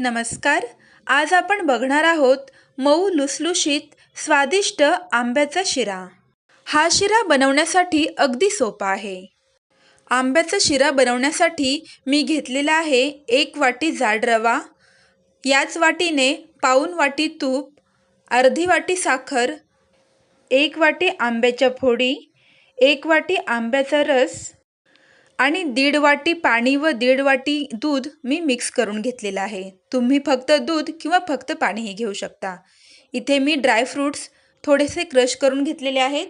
नमस्कार. आज आपण बघणार आहोत मऊ लुसलुशीत स्वादिष्ट आंब्याचा शिरा. हा शिरा बनवण्यासाठी अगदी सोपा आहे. आंब्याचा शिरा बनवण्यासाठी मी घेतलेला आहे एक वाटी जाड रवा याच वाटीने पाऊण वाटी तूप अर्धी वाटी साखर एक वाटी आंब्याच्या फोडी एक वाटी आंब्याचा रस आणि दीड वाटी पाणी व दीड वाटी दूध मी मिक्स करून घेतलेलं आहे. तुम्ही फक्त दूध किंवा फक्त पाणीही घेऊ शकता. इथे मी ड्रायफ्रूट्स थोडेसे क्रश करून घेतलेले आहेत.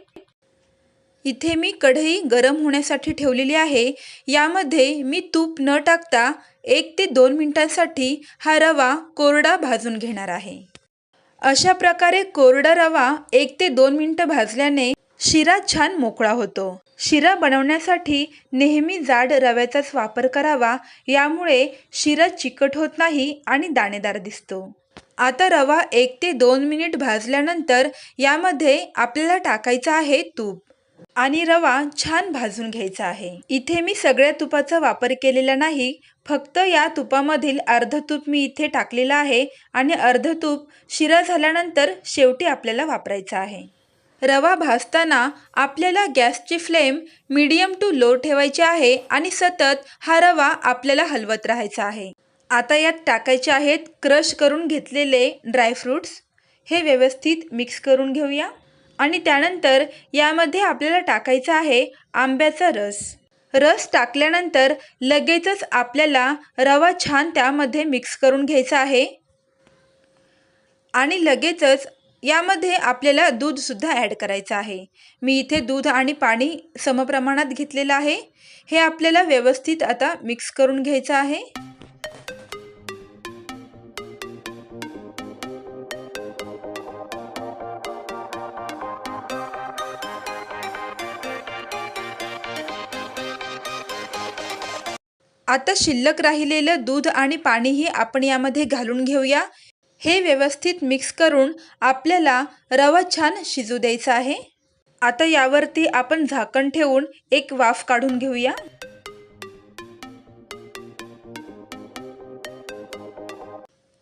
इथे मी कढई गरम होण्यासाठी ठेवलेली आहे. यामध्ये मी तूप न टाकता एक ते दोन मिनटांसाठी हा रवा कोरडा भाजून घेणार आहे. अशा प्रकारे कोरडा रवा एक ते दोन मिनटं भाजल्याने शिरा छान मोकळा होतो. शिरा बनवण्यासाठी नेहमी जाड रव्याचाच वापर करावा यामुळे शिरा चिकट होत नाही आणि दाणेदार दिसतो. आता रवा एक ते दोन मिनिट भाजल्यानंतर यामध्ये आपल्याला टाकायचं आहे तूप. आणि रवा छान भाजून घ्यायचा आहे. इथे मी सगळ्या तुपाचा वापर केलेला नाही फक्त या तुपामधील अर्ध तूप मी इथे टाकलेलं आहे आणि अर्ध तूप शिरा झाल्यानंतर शेवटी आपल्याला वापरायचं आहे. रवा भाजताना आपल्याला गॅसची फ्लेम मीडियम टू लो ठेवायची आहे आणि सतत हा रवा आपल्याला हलवत राहायचा आहे. आता यात टाकायचे आहेत क्रश करून घेतलेले ड्रायफ्रूट्स हे व्यवस्थित मिक्स करून घेऊया आणि त्यानंतर यामध्ये आपल्याला टाकायचा आहे आंब्याचा रस. रस टाकल्यानंतर लगेचच आपल्याला रवा छान त्यामध्ये मिक्स करून घ्यायचा आहे. आणि लगेचच यामध्ये आपल्याला दूधसुद्धा ॲड करायचं आहे. मी इथे दूध आणि पाणी समप्रमाणात घेतलेलं आहे. हे आपल्याला व्यवस्थित आता मिक्स करून घ्यायचं आहे. आता शिल्लक राहिलेलं दूध आणि पाणीही आपण यामध्ये घालून घेऊया. हे व्यवस्थित मिक्स करून आपल्याला रवा छान शिजू द्यायचा आहे. आता यावरती आपण झाकण ठेवून एक वाफ काढून घेऊया.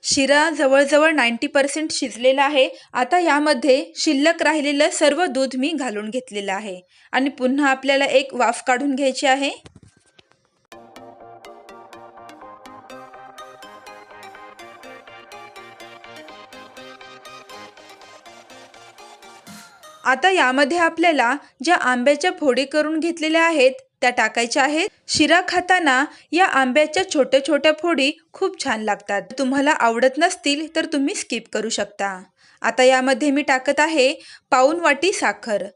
शिरा जवळजवळ नाईंटी पर्सेंट शिजलेला आहे. आता यामध्ये शिल्लक राहिलेलं सर्व दूध मी घालून घेतलेलं आहे. आणि पुन्हा आपल्याला एक वाफ काढून घ्यायची आहे. आता यामध्ये आपल्याला ज्या आंब्याच्या फोडी करून घेतलेल्या आहेत त्या टाकायच्या आहेत. शिरा खाताना या आंब्याच्या छोट्या छोट्या फोडी खूप छान लागतात. तुम्हाला आवडत नसतील तर तुम्ही स्किप करू शकता. आता यामध्ये मी टाकत आहे पाऊन वाटी साखर.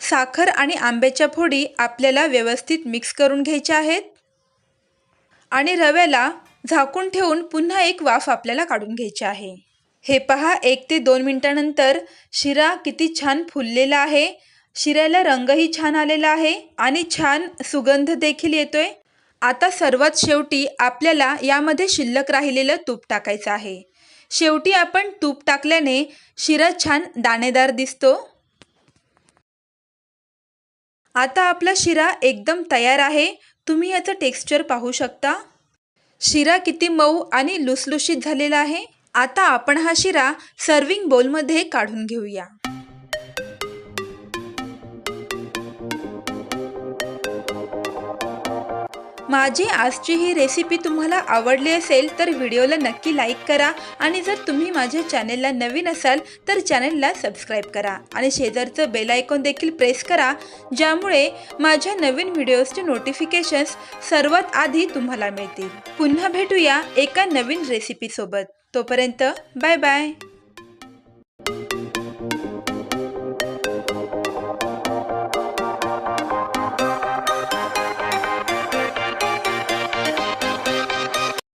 साखर आणि आंब्याच्या फोडी आपल्याला व्यवस्थित मिक्स करून घ्यायच्या आहेत. आणि रव्याला झाकून ठेवून पुन्हा एक वाफ आपल्याला काढून घ्यायची आहे. हे पहा एक ते दोन मिनटानंतर शिरा किती छान फुललेला आहे. शिऱ्याला रंगही छान आलेला आहे आणि छान सुगंध देखील येतोय. आता सर्वात शेवटी आपल्याला यामध्ये शिल्लक राहिलेलं तूप टाकायचं आहे. शेवटी आपण तूप टाकल्याने शिरा छान दाणेदार दिसतो. आता आपला शिरा एकदम तयार आहे. तुम्ही याचं टेक्स्चर पाहू शकता. शिरा किती मऊ आणि लुसलुशीत झालेला आहे. आता आपण हा शिरा सर्विंग बोलमध्ये काढून घेऊया. माझी आजची ही रेसिपी तुम्हाला आवडली असेल तर व्हिडिओला नक्की लाईक करा आणि जर तुम्ही माझ्या चॅनेलला नवीन असाल तर चॅनेलला सबस्क्राईब करा आणि शेजारचं बेल आयकॉन देखील प्रेस करा ज्यामुळे माझ्या नवीन व्हिडिओजचे नोटिफिकेशन्स सर्वात आधी तुम्हाला मिळतील. पुन्हा भेटूया एका नवीन रेसिपीसोबत तोपर्यंत बाय बाय.